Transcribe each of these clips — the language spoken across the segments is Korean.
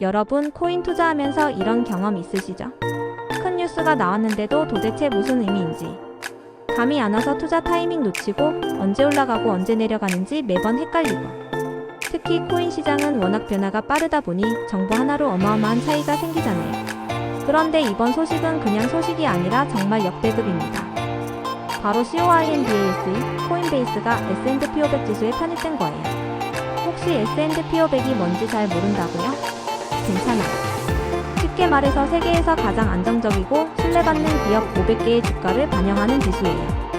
여러분 코인 투자하면서 이런 경험 있으시죠? 큰 뉴스가 나왔는데도 도대체 무슨 의미인지 감이 안 와서 투자 타이밍 놓치고 언제 올라가고 언제 내려가는지 매번 헷갈리고 특히 코인 시장은 워낙 변화가 빠르다 보니 정보 하나로 어마어마한 차이가 생기잖아요. 그런데 이번 소식은 그냥 소식이 아니라 정말 역대급입니다. 바로 COINBAS의 코인베이스가 S&P 500 지수에 편입된 거예요. 혹시 S&P 500이 뭔지 잘 모른다고요? 괜찮아요. 쉽게 말해서 세계에서 가장 안정적이고 신뢰받는 기업 500개의 주가를 반영하는 지수예요.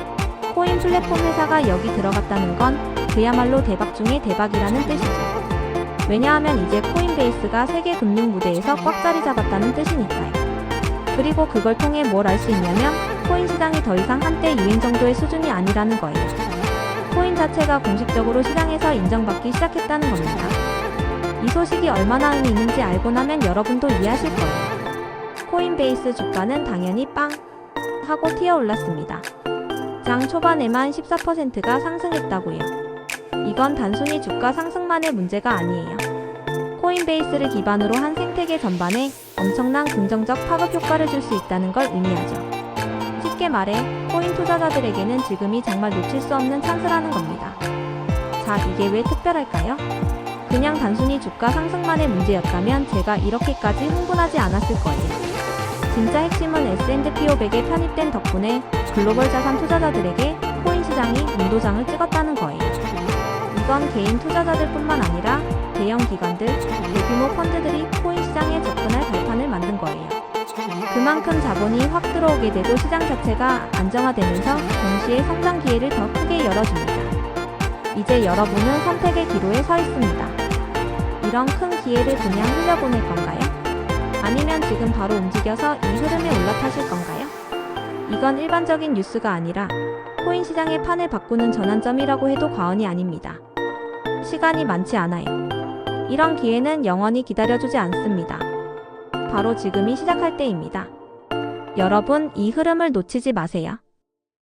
코인 플랫폼 회사가 여기 들어갔다는 건 그야말로 대박 중의 대박이라는 뜻이죠. 왜냐하면 이제 코인베이스가 세계 금융 무대에서 꽉 자리 잡았다는 뜻이니까요. 그리고 그걸 통해 뭘 알 수 있냐면 코인 시장이 더 이상 한때 유행 정도의 수준이 아니라는 거예요. 코인 자체가 공식적으로 시장에서 인정받기 시작했다는 겁니다. 이 소식이 얼마나 의미 있는지 알고 나면 여러분도 이해하실 거예요. 코인베이스 주가는 당연히 빵 하고 튀어 올랐습니다. 장 초반에만 14%가 상승했다고요. 이건 단순히 주가 상승만의 문제가 아니에요. 코인베이스를 기반으로 한 생태계 전반에 엄청난 긍정적 파급 효과를 줄 수 있다는 걸 의미하죠. 쉽게 말해 코인 투자자들에게는 지금이 정말 놓칠 수 없는 찬스라는 겁니다. 자, 이게 왜 특별할까요? 그냥 단순히 주가 상승만의 문제였다면 제가 이렇게까지 흥분하지 않았을 거예요. 진짜 핵심은 S&P 500에 편입된 덕분에 글로벌 자산 투자자들에게 코인 시장이 눈도장을 찍었다는 거예요. 이건 개인 투자자들뿐만 아니라 대형 기관들, 대규모 펀드들이 코인 시장에 접근할 발판을 만든 거예요. 그만큼 자본이 확 들어오게 되고 시장 자체가 안정화되면서 동시에 성장 기회를 더 크게 열어줍니다. 이제 여러분은 선택의 기로에 서 있습니다. 이런 큰 기회를 그냥 흘려보낼 건가요? 아니면 지금 바로 움직여서 이 흐름에 올라타실 건가요? 이건 일반적인 뉴스가 아니라 코인 시장의 판을 바꾸는 전환점이라고 해도 과언이 아닙니다. 시간이 많지 않아요. 이런 기회는 영원히 기다려주지 않습니다. 바로 지금이 시작할 때입니다. 여러분, 이 흐름을 놓치지 마세요.